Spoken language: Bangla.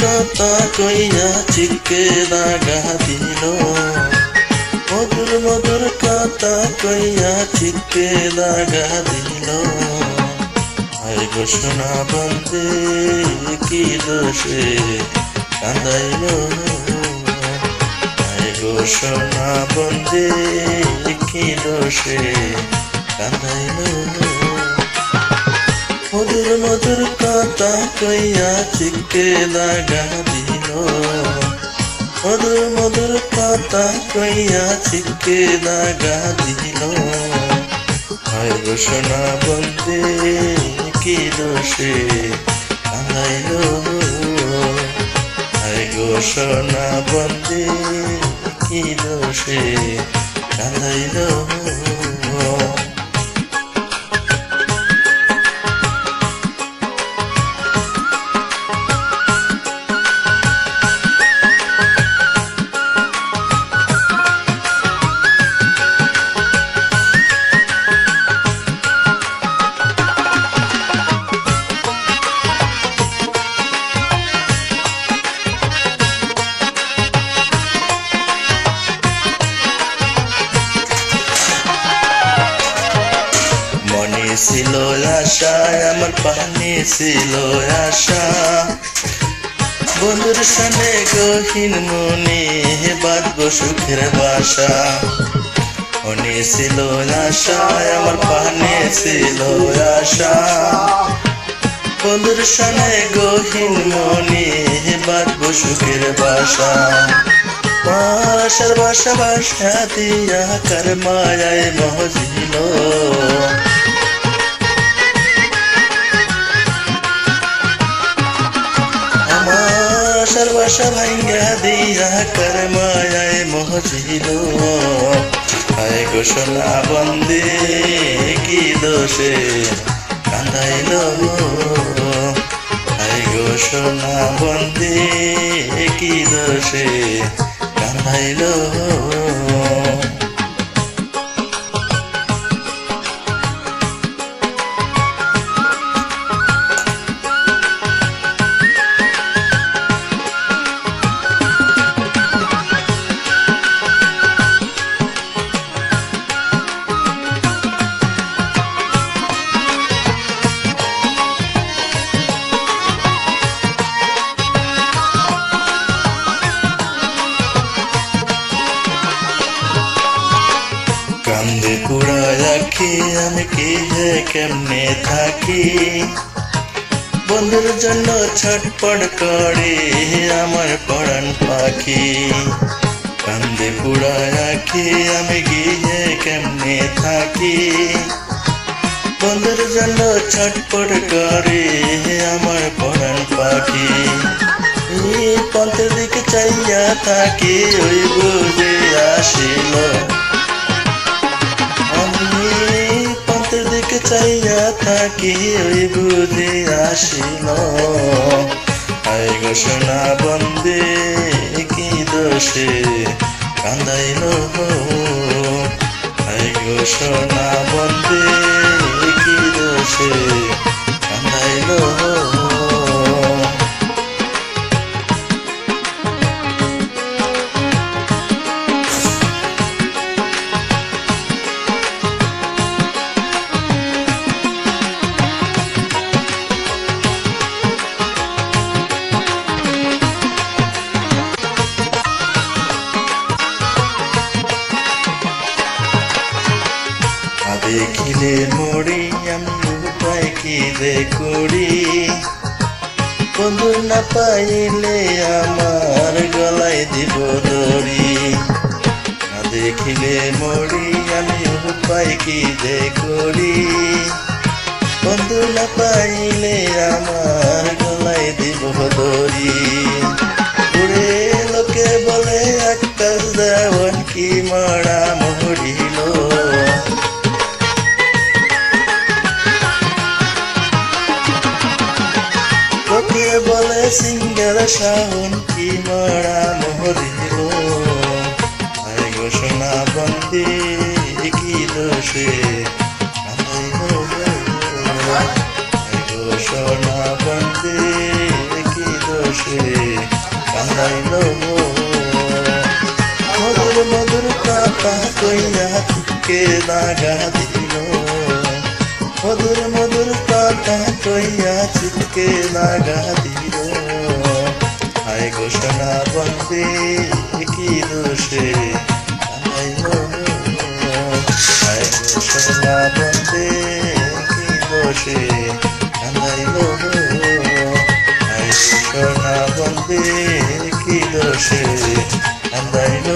কথা কইয়া চিকে দাগা দিল। মধুর মধুর কথা কইয়া চিকে দাগা দিল। আই ঘোষণা বন্দে কি দোষে কান্দাইল ঘোষণা বন্দে কি দোষে কান্দাইল মধুর মধুর কথা কইয়া চিকে লাগা দিল। মধুর মধুর কথা কইয়া চিকে লাগা দিল। হয় ঘোষণা বন্দে কি দোষে? হয় ঘোষণা বন্দে কি দোষে? কাঁদাইল ছিল আশা আমার পানি ছিল আশা। বন্ধুর সামনে গহীন মনে বাঁধব সুখের বাসা। মনে ছিল আশা আমার পানি ছিল আশা। বন্ধুর সামনে গহীন মনে বাঁধব সুখের বাসা। আশার বাসা বাসা দিয়া কার মায়ায় মহজিল। সর্বসা ভাঙ্গা দিয়া কার মায়ায় মহজিল। আয় ঘোষণা বন্দে, কি দোষে কান্দাইল আয় ঘোষণা বন্দে, কি দোষে কান্দাইল রাখি আমি কি যে কেমনে থাকি? বন্ধুর জন্য ছটপট করে আমার পরাণ পাখি। কান্দে পুরা রাখি আমি গিয়ে কেমনে থাকি? বন্ধুর জন্য ছটপট করে আমার পরাণ পাখি। পন্থের দিকে চাইয়া থাকি, ওই বুঝে আসিল চাইয়া থাকি ওই বুঝে আসিল। আই ঘোষণা বন্দে কি দোষে কান্দাইল আই ঘোষণা বন্দে দেখিলে মরি আমি উপায় কি রে করি বন্ধু না পাইলে আমার গলায় দিব দড়ি। না দেখিলে মরি আমি উপায় কি রে করি বন্ধু না পাইলে আমার গলায় দিব দড়ি। উড়ে লোকে বলে আকাশ দেওয়ান কি মারা মরিল সিঙ্গার শাহন কি মারা মোহরিল আয় গো সোনা বন্দে কি দোষে? আয় গো আয় গো সোনা বন্দে কি দোষে? কাঁদাইল মধুর মধুর কাপা কইয়া কে লাগা দিল? মধুর মধুর কথা কইয়া চিৎকে লাগা দিল। হায় ঘোষণা বন্দে কি দোষে? হায় ঘোষণা বন্দে কি দোষে? হায় ঘোষণা বন্দে কি দোষে? আনাইল